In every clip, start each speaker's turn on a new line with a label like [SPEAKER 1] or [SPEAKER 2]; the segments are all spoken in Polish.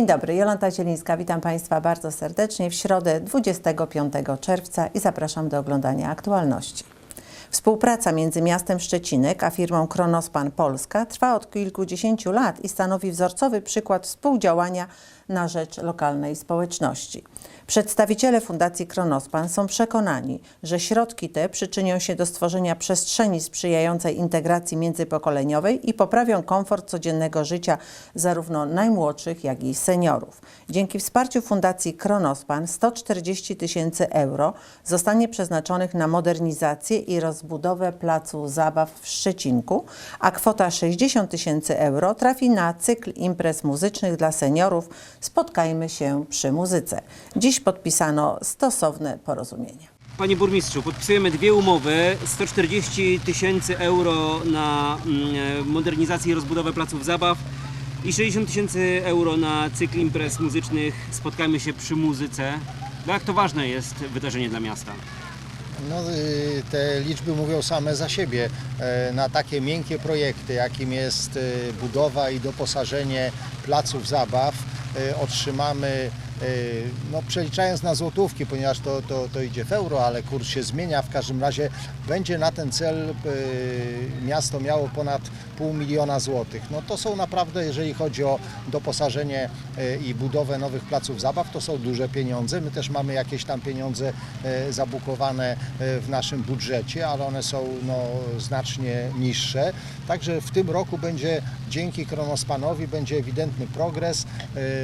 [SPEAKER 1] Dzień dobry, Jolanta Zielińska, witam Państwa bardzo serdecznie w środę 25 czerwca i zapraszam do oglądania aktualności. Współpraca między miastem Szczecinek a firmą Kronospan Polska trwa od kilkudziesięciu lat i stanowi wzorcowy przykład współdziałania na rzecz lokalnej społeczności. Przedstawiciele Fundacji Kronospan są przekonani, że środki te przyczynią się do stworzenia przestrzeni sprzyjającej integracji międzypokoleniowej i poprawią komfort codziennego życia zarówno najmłodszych, jak i seniorów. Dzięki wsparciu Fundacji Kronospan 140 tysięcy euro zostanie przeznaczonych na modernizację i rozbudowę placu zabaw w Szczecinku, a kwota 60 tysięcy euro trafi na cykl imprez muzycznych dla seniorów Spotkajmy się przy muzyce. Dziś podpisano stosowne porozumienie.
[SPEAKER 2] Panie burmistrzu, podpisujemy dwie umowy. 140 tysięcy euro na mm, modernizację i rozbudowę placów zabaw i 60 tysięcy euro na cykl imprez muzycznych Spotkajmy się przy muzyce. No jak to ważne jest wydarzenie dla miasta?
[SPEAKER 3] No, y, te liczby mówią same za siebie. E, Na takie miękkie projekty, jakim jest y, budowa i doposażenie placów zabaw, y, otrzymamy, no, przeliczając na złotówki, ponieważ to, to, to idzie w euro, ale kurs się zmienia. W każdym razie będzie na ten cel y, miasto miało ponad pół miliona złotych. No to są naprawdę, jeżeli chodzi o doposażenie y, i budowę nowych placów zabaw, to są duże pieniądze. My też mamy jakieś tam pieniądze y, zabukowane w naszym budżecie, ale one są no, znacznie niższe. Także w tym roku będzie dzięki Kronospanowi będzie ewidentny progres.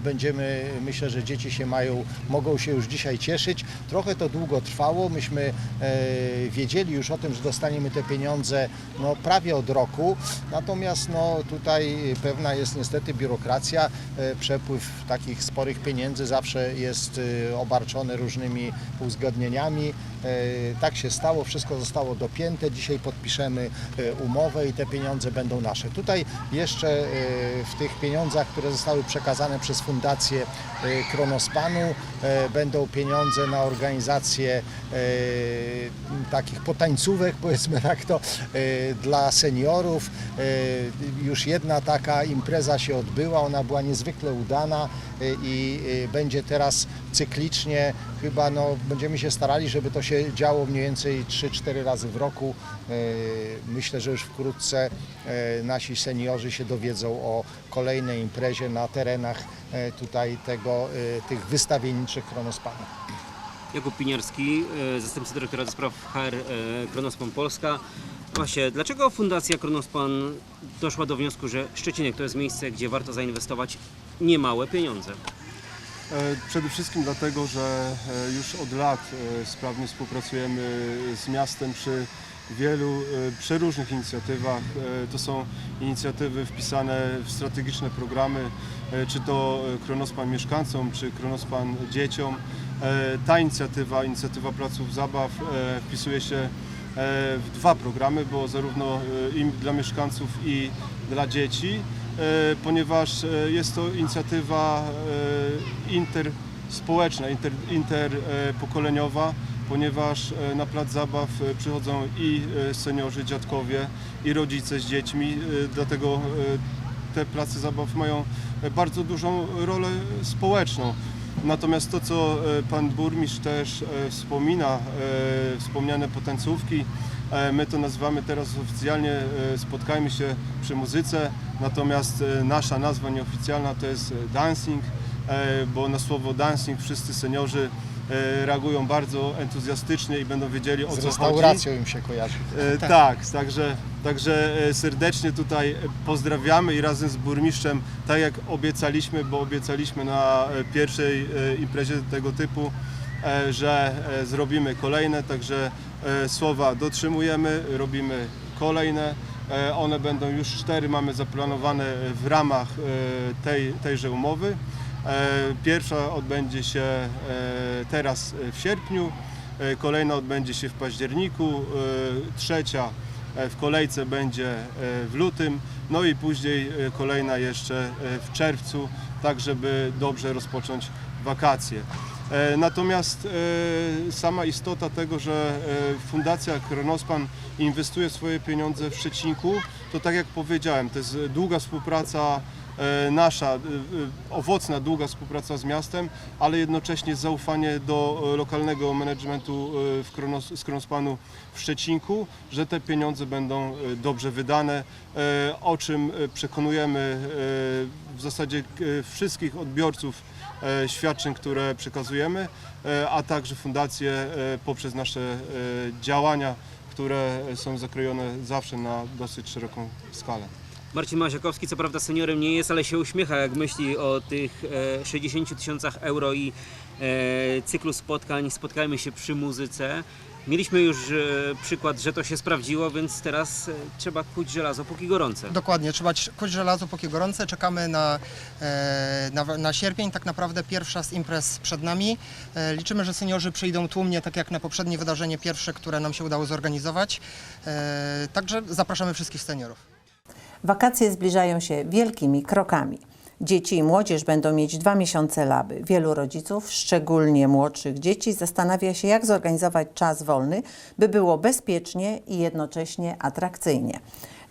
[SPEAKER 3] Będziemy, myślę, że dzieci się mają, mogą się już dzisiaj cieszyć. Trochę to długo trwało. Myśmy e, wiedzieli już o tym, że dostaniemy te pieniądze no, prawie od roku. Natomiast no, tutaj pewna jest niestety biurokracja. E, Przepływ takich sporych pieniędzy zawsze jest e, obarczony różnymi uzgodnieniami. Tak się stało, wszystko zostało dopięte. Dzisiaj podpiszemy umowę i te pieniądze będą nasze. Tutaj jeszcze w tych pieniądzach, które zostały przekazane przez Fundację e, Kronospanu e, będą pieniądze na organizację e, takich potańcówek, powiedzmy tak to, e, dla seniorów. Już jedna taka impreza się odbyła, ona była niezwykle udana i będzie teraz cyklicznie, chyba no, będziemy się starali, żeby to się działo mniej więcej 3-4 razy w roku. E, Myślę, że już wkrótce e, nasi seniorzy się dowiedzą o kolejnej imprezie na terenach e, tutaj tego, tych wystawienniczych kronospanów.
[SPEAKER 2] Jakub Piniarski, zastępca dyrektora do spraw HR Kronospan Polska. Właśnie, dlaczego Fundacja Kronospan doszła do wniosku, że Szczecinek to jest miejsce, gdzie warto zainwestować niemałe pieniądze?
[SPEAKER 4] E, Przede wszystkim dlatego, że e, już od lat e, sprawnie współpracujemy z miastem przy wielu przeróżnych inicjatywach. To są inicjatywy wpisane w strategiczne programy, czy to Kronospan mieszkańcom, czy Kronospan dzieciom. Ta inicjatywa, inicjatywa placów zabaw wpisuje się w dwa programy, bo zarówno im dla mieszkańców i dla dzieci, ponieważ e, jest to inicjatywa e, interspołeczna, inter, interpokoleniowa, ponieważ e, na plac zabaw e, przychodzą i e, seniorzy, dziadkowie, i rodzice z dziećmi, e, dlatego e, te place zabaw mają e, bardzo dużą rolę społeczną. Natomiast to, co e, pan burmistrz też e, wspomina, e, wspomniane potańcówki, e, my to nazywamy teraz oficjalnie e, Spotkajmy się przy muzyce, natomiast e, nasza nazwa nieoficjalna to jest e, dancing, e, bo na słowo dancing wszyscy seniorzy e, reagują bardzo entuzjastycznie i będą wiedzieli o
[SPEAKER 3] Z
[SPEAKER 4] co chodzi.
[SPEAKER 3] restauracją im się kojarzy.
[SPEAKER 4] E, tak, także, także e, serdecznie tutaj pozdrawiamy i razem z burmistrzem, tak jak obiecaliśmy, bo obiecaliśmy na e, pierwszej e, imprezie tego typu, e, że e, zrobimy kolejne, także e, słowa dotrzymujemy, robimy kolejne. E, One będą już cztery, mamy zaplanowane w ramach e, tej, tejże umowy. E, Pierwsza odbędzie się e, teraz e, w sierpniu, e, kolejna odbędzie się w październiku, e, trzecia e, w kolejce będzie e, w lutym, no i później e, kolejna jeszcze e, w czerwcu, tak żeby dobrze rozpocząć wakacje. E, Natomiast e, sama istota tego, że e, Fundacja Kronospan inwestuje swoje pieniądze w Szczecinku, to tak jak powiedziałem, to jest długa współpraca nasza owocna, długa współpraca z miastem, ale jednocześnie zaufanie do lokalnego managementu w Kronos, z Kronospanu w Szczecinku, że te pieniądze będą dobrze wydane, o czym przekonujemy w zasadzie wszystkich odbiorców świadczeń, które przekazujemy, e, a także fundacje e, poprzez nasze e, działania, które są zakrojone zawsze na dosyć szeroką skalę.
[SPEAKER 2] Marcin Maziakowski co prawda seniorem nie jest, ale się uśmiecha jak myśli o tych e, 60 tysiącach euro i e, cyklu spotkań Spotkajmy się przy muzyce. Mieliśmy już e, przykład, że to się sprawdziło, więc teraz e, trzeba kuć żelazo póki gorące.
[SPEAKER 5] Dokładnie, trzeba ci- kuć żelazo póki gorące. Czekamy na, e, na, na sierpień. Tak naprawdę pierwsza z imprez przed nami. E, liczymy, że seniorzy przyjdą tłumnie, tak jak na poprzednie wydarzenie pierwsze, które nam się udało zorganizować. E, także zapraszamy wszystkich seniorów.
[SPEAKER 1] Wakacje zbliżają się wielkimi krokami. Dzieci i młodzież będą mieć dwa miesiące laby. Wielu rodziców, szczególnie młodszych dzieci, zastanawia się, jak zorganizować czas wolny, by było bezpiecznie i jednocześnie atrakcyjnie.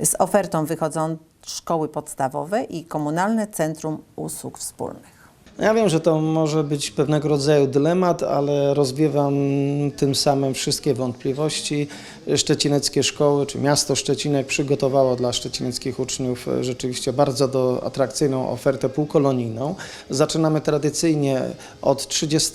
[SPEAKER 1] Z ofertą wychodzą szkoły podstawowe i komunalne centrum usług wspólnych.
[SPEAKER 6] No Ja wiem, że to może być pewnego rodzaju dylemat, ale rozwiewam tym samym wszystkie wątpliwości. Szczecineckie szkoły, czy miasto Szczecinek przygotowało dla szczecineckich uczniów e, rzeczywiście bardzo do, atrakcyjną ofertę półkolonijną. Zaczynamy tradycyjnie od 30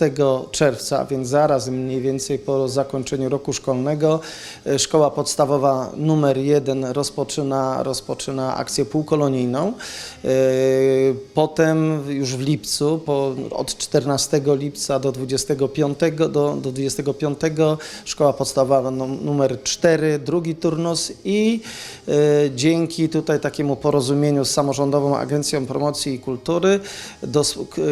[SPEAKER 6] czerwca, więc zaraz mniej więcej po zakończeniu roku szkolnego. E, Szkoła podstawowa numer 1 rozpoczyna, rozpoczyna akcję półkolonijną. E, Potem już w lipcu, po, od 14 lipca do 25, do, do 25 szkoła podstawowa num- numer 4, drugi turnus i e, dzięki tutaj takiemu porozumieniu z Samorządową Agencją Promocji i Kultury do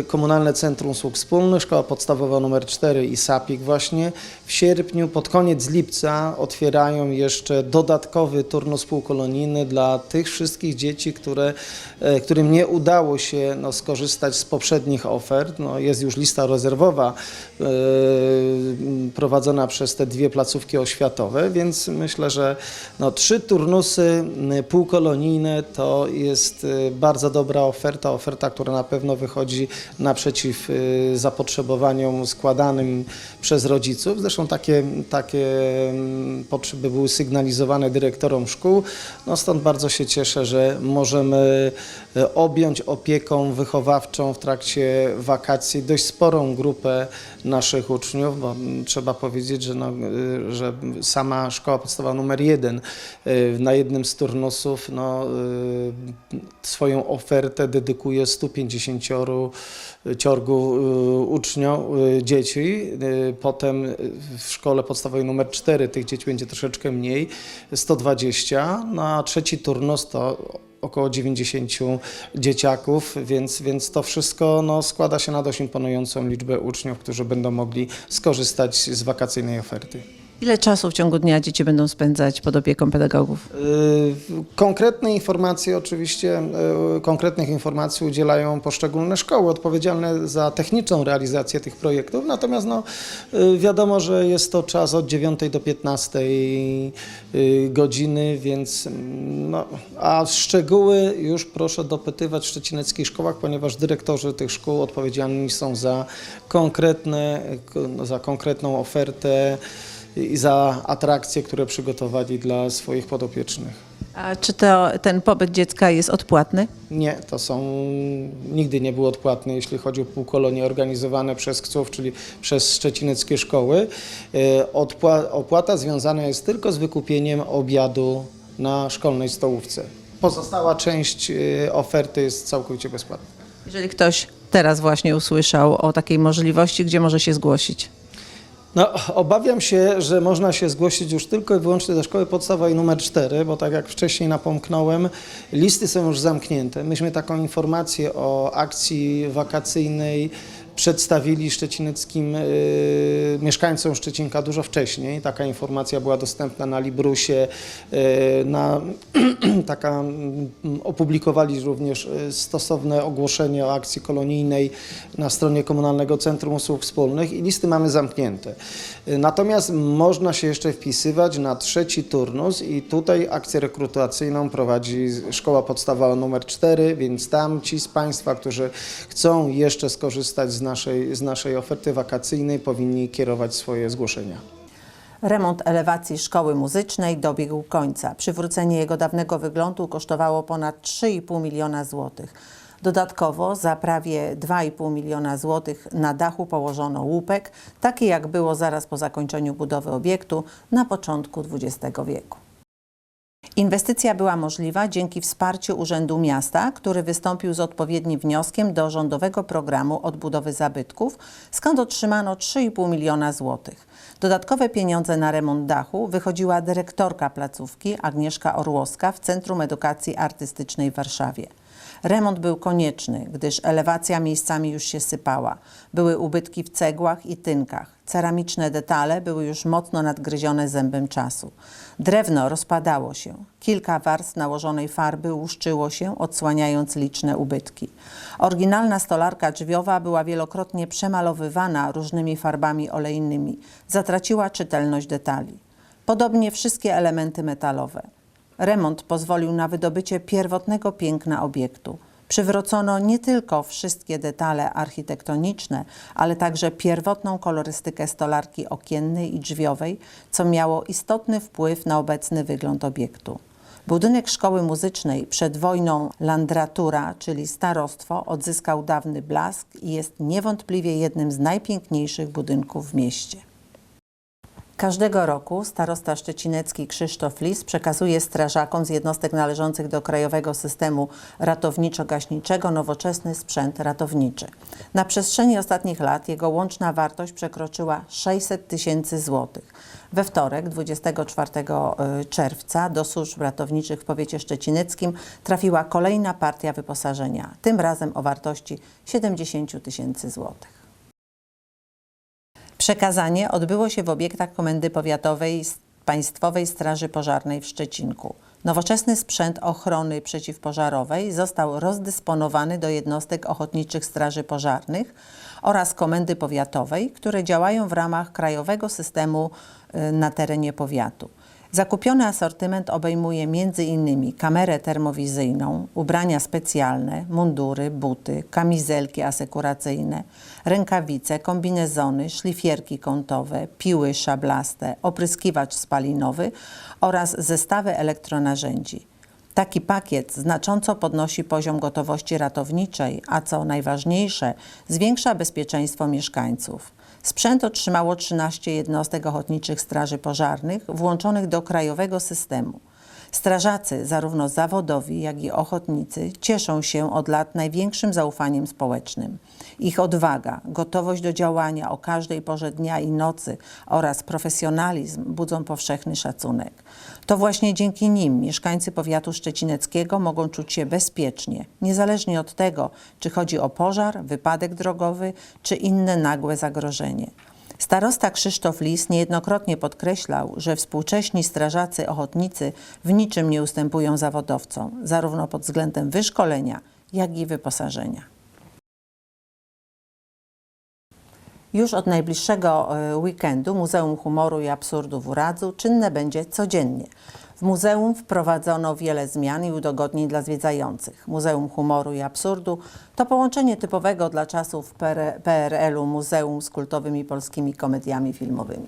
[SPEAKER 6] Komunalne Centrum Usług Wspólnych, szkoła podstawowa numer 4 i SAPIK właśnie w sierpniu, pod koniec lipca otwierają jeszcze dodatkowy turnus półkolonijny dla tych wszystkich dzieci, które, e, którym nie udało się no, skorzystać z poprzednich ofert. No, jest już lista rezerwowa e, prowadzona przez te dwie placówki oświatowe, więc myślę, że no, trzy turnusy półkolonijne to jest e, bardzo dobra oferta, oferta, która na pewno wychodzi naprzeciw e, zapotrzebowaniom składanym przez rodziców. Zresztą takie, takie potrzeby były sygnalizowane dyrektorom szkół. No stąd bardzo się cieszę, że możemy objąć opieką wychowawczą w trakcie wakacji dość sporą grupę naszych uczniów, bo trzeba powiedzieć, że, no, że sama szkoła podstawowa numer jeden y, na jednym z turnusów no, y, swoją ofertę dedykuje 150 ciorgu y, uczniów, y, dzieci. Potem w szkole podstawowej numer 4 tych dzieci będzie troszeczkę mniej, 120. Na trzeci turnus to około 90 dzieciaków, więc, więc to wszystko no, składa się na dość imponującą liczbę uczniów, którzy będą mogli skorzystać z wakacyjnej oferty.
[SPEAKER 1] Ile czasu w ciągu dnia dzieci będą spędzać pod opieką pedagogów?
[SPEAKER 6] Y, Konkretne informacje oczywiście, y, konkretnych informacji udzielają poszczególne szkoły odpowiedzialne za techniczną realizację tych projektów, natomiast no, y, wiadomo, że jest to czas od 9 do 15 y, godziny, więc mm, no, a szczegóły już proszę dopytywać w szczecineckich szkołach, ponieważ dyrektorzy tych szkół odpowiedzialni są za konkretne, za konkretną ofertę i za atrakcje, które przygotowali dla swoich podopiecznych.
[SPEAKER 1] A czy to, ten pobyt dziecka jest odpłatny?
[SPEAKER 6] Nie, to są, nigdy nie był odpłatny, jeśli chodzi o półkolonie organizowane przez KCUF, czyli przez szczecineckie szkoły. E, Odpła, opłata związana jest tylko z wykupieniem obiadu na szkolnej stołówce. Pozostała część e, oferty jest całkowicie bezpłatna.
[SPEAKER 1] Jeżeli ktoś teraz właśnie usłyszał o takiej możliwości, gdzie może się zgłosić?
[SPEAKER 6] No, obawiam się, że można się zgłosić już tylko i wyłącznie do szkoły podstawowej numer 4, bo tak jak wcześniej napomknąłem, listy są już zamknięte. Myśmy taką informację o akcji wakacyjnej przedstawili szczecineckim y, mieszkańcom Szczecinka dużo wcześniej. Taka informacja była dostępna na Librusie, y, na, taka, mm, opublikowali również y, stosowne ogłoszenie o akcji kolonijnej na stronie Komunalnego Centrum Usług Wspólnych i listy mamy zamknięte. Y, Natomiast można się jeszcze wpisywać na trzeci turnus i tutaj akcję rekrutacyjną prowadzi Szkoła Podstawowa nr 4, więc tam ci z Państwa, którzy chcą jeszcze skorzystać z naszej, z naszej oferty wakacyjnej powinni kierować swoje zgłoszenia.
[SPEAKER 1] Remont elewacji szkoły muzycznej dobiegł końca. Przywrócenie jego dawnego wyglądu kosztowało ponad 3,5 miliona złotych. Dodatkowo za prawie 2,5 miliona złotych na dachu położono łupek, taki jak było zaraz po zakończeniu budowy obiektu na początku XX wieku. Inwestycja była możliwa dzięki wsparciu Urzędu Miasta, który wystąpił z odpowiednim wnioskiem do rządowego programu odbudowy zabytków, skąd otrzymano 3,5 miliona złotych. Dodatkowe pieniądze na remont dachu wychodziła dyrektorka placówki Agnieszka Orłowska w Centrum Edukacji Artystycznej w Warszawie. Remont był konieczny, gdyż elewacja miejscami już się sypała. Były ubytki w cegłach i tynkach. Ceramiczne detale były już mocno nadgryzione zębem czasu. Drewno rozpadało się. Kilka warstw nałożonej farby łuszczyło się, odsłaniając liczne ubytki. Oryginalna stolarka drzwiowa była wielokrotnie przemalowywana różnymi farbami olejnymi. Zatraciła czytelność detali. Podobnie wszystkie elementy metalowe. Remont pozwolił na wydobycie pierwotnego piękna obiektu. Przywrócono nie tylko wszystkie detale architektoniczne, ale także pierwotną kolorystykę stolarki okiennej i drzwiowej, co miało istotny wpływ na obecny wygląd obiektu. Budynek szkoły muzycznej przed wojną Landratura, czyli starostwo, odzyskał dawny blask i jest niewątpliwie jednym z najpiękniejszych budynków w mieście. Każdego roku starosta szczecinecki Krzysztof Lis przekazuje strażakom z jednostek należących do Krajowego Systemu Ratowniczo-Gaśniczego nowoczesny sprzęt ratowniczy. Na przestrzeni ostatnich lat jego łączna wartość przekroczyła 600 tysięcy złotych. We wtorek, 24 czerwca, do służb ratowniczych w powiecie szczecineckim trafiła kolejna partia wyposażenia, tym razem o wartości 70 tysięcy złotych. Przekazanie odbyło się w obiektach Komendy Powiatowej Państwowej Straży Pożarnej w Szczecinku. Nowoczesny sprzęt ochrony przeciwpożarowej został rozdysponowany do jednostek ochotniczych straży pożarnych oraz Komendy Powiatowej, które działają w ramach krajowego systemu y, na terenie powiatu. Zakupiony asortyment obejmuje m.in. kamerę termowizyjną, ubrania specjalne, mundury, buty, kamizelki asekuracyjne, rękawice, kombinezony, szlifierki kątowe, piły szablaste, opryskiwacz spalinowy oraz zestawy elektronarzędzi. Taki pakiet znacząco podnosi poziom gotowości ratowniczej, a co najważniejsze, zwiększa bezpieczeństwo mieszkańców. Sprzęt otrzymało 13 jednostek ochotniczych straży pożarnych włączonych do krajowego systemu. Strażacy, zarówno zawodowi, jak i ochotnicy, cieszą się od lat największym zaufaniem społecznym. Ich odwaga, gotowość do działania o każdej porze dnia i nocy oraz profesjonalizm budzą powszechny szacunek. To właśnie dzięki nim mieszkańcy powiatu szczecineckiego mogą czuć się bezpiecznie, niezależnie od tego, czy chodzi o pożar, wypadek drogowy czy inne nagłe zagrożenie. Starosta Krzysztof Lis niejednokrotnie podkreślał, że współcześni strażacy ochotnicy w niczym nie ustępują zawodowcom, zarówno pod względem wyszkolenia, jak i wyposażenia. Już od najbliższego e, weekendu Muzeum Humoru i Absurdu w Uradzu czynne będzie codziennie. W muzeum wprowadzono wiele zmian i udogodnień dla zwiedzających. Muzeum Humoru i Absurdu to połączenie typowego dla czasów PR- PRL-u muzeum z kultowymi polskimi komediami filmowymi.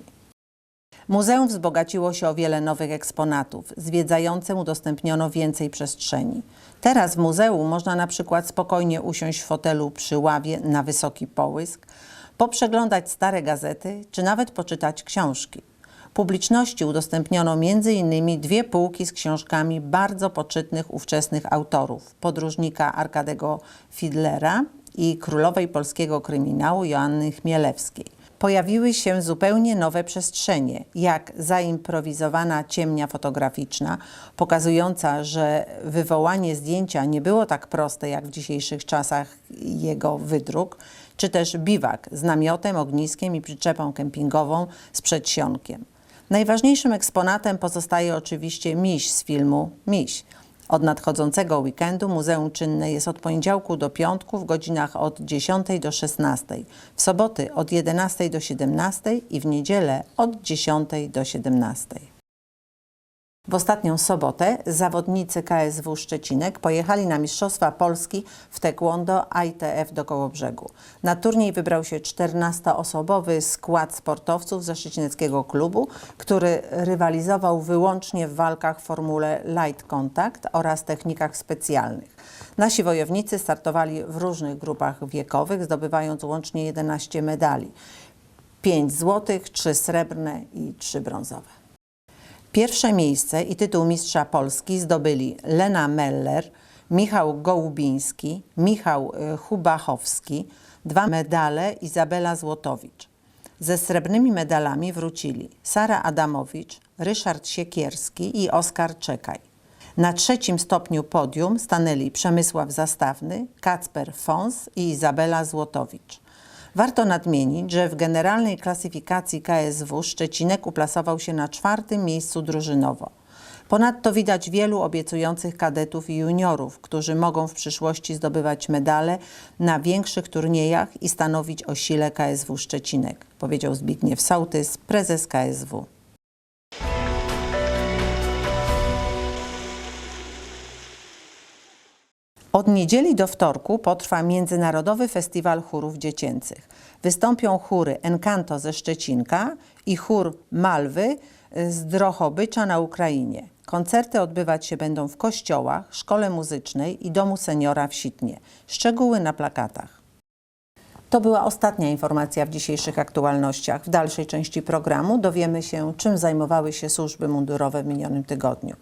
[SPEAKER 1] Muzeum wzbogaciło się o wiele nowych eksponatów. Zwiedzającym udostępniono więcej przestrzeni. Teraz w muzeum można na przykład spokojnie usiąść w fotelu przy ławie na wysoki połysk, poprzeglądać stare gazety czy nawet poczytać książki. Publiczności udostępniono m.in. dwie półki z książkami bardzo poczytnych ówczesnych autorów, podróżnika Arkadego Fidlera i królowej polskiego kryminału Joanny Chmielewskiej. Pojawiły się zupełnie nowe przestrzenie, jak zaimprowizowana ciemnia fotograficzna, pokazująca, że wywołanie zdjęcia nie było tak proste jak w dzisiejszych czasach jego wydruk, czy też biwak z namiotem, ogniskiem i przyczepą kempingową z przedsionkiem. Najważniejszym eksponatem pozostaje oczywiście miś z filmu Miś. Od nadchodzącego weekendu muzeum czynne jest od poniedziałku do piątku w godzinach od 10 do 16, w soboty od 11 do 17 i w niedzielę od 10 do 17. W ostatnią sobotę zawodnicy KSW Szczecinek pojechali na Mistrzostwa Polski w taekwondo ITF do Kołobrzegu. Na turniej wybrał się 14-osobowy skład sportowców ze szczecineckiego klubu, który rywalizował wyłącznie w walkach w formule light contact oraz technikach specjalnych. Nasi wojownicy startowali w różnych grupach wiekowych, zdobywając łącznie 11 medali. 5 złotych, 3 srebrne i 3 brązowe. Pierwsze miejsce i tytuł mistrza Polski zdobyli Lena Meller, Michał Gołubiński, Michał y, Hubachowski, dwa medale Izabela Złotowicz. Ze srebrnymi medalami wrócili Sara Adamowicz, Ryszard Siekierski i Oskar Czekaj. Na trzecim stopniu podium stanęli Przemysław Zastawny, Kacper Fons i Izabela Złotowicz. Warto nadmienić, że w generalnej klasyfikacji KSW Szczecinek uplasował się na czwartym miejscu drużynowo. Ponadto widać wielu obiecujących kadetów i juniorów, którzy mogą w przyszłości zdobywać medale na większych turniejach i stanowić o sile KSW Szczecinek, powiedział Zbigniew Sołtys, prezes KSW. Od niedzieli do wtorku potrwa Międzynarodowy Festiwal Chórów Dziecięcych. Wystąpią chóry Encanto ze Szczecinka i chór Malwy z Drohobycza na Ukrainie. Koncerty odbywać się będą w kościołach, szkole muzycznej i domu seniora w Sitnie. Szczegóły na plakatach. To była ostatnia informacja w dzisiejszych aktualnościach. W dalszej części programu dowiemy się, czym zajmowały się służby mundurowe w minionym tygodniu.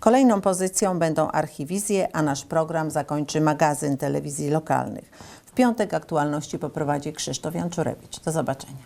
[SPEAKER 1] Kolejną pozycją będą archiwizje, a nasz program zakończy magazyn telewizji lokalnych. W piątek aktualności poprowadzi Krzysztof Janczurewicz. Do zobaczenia.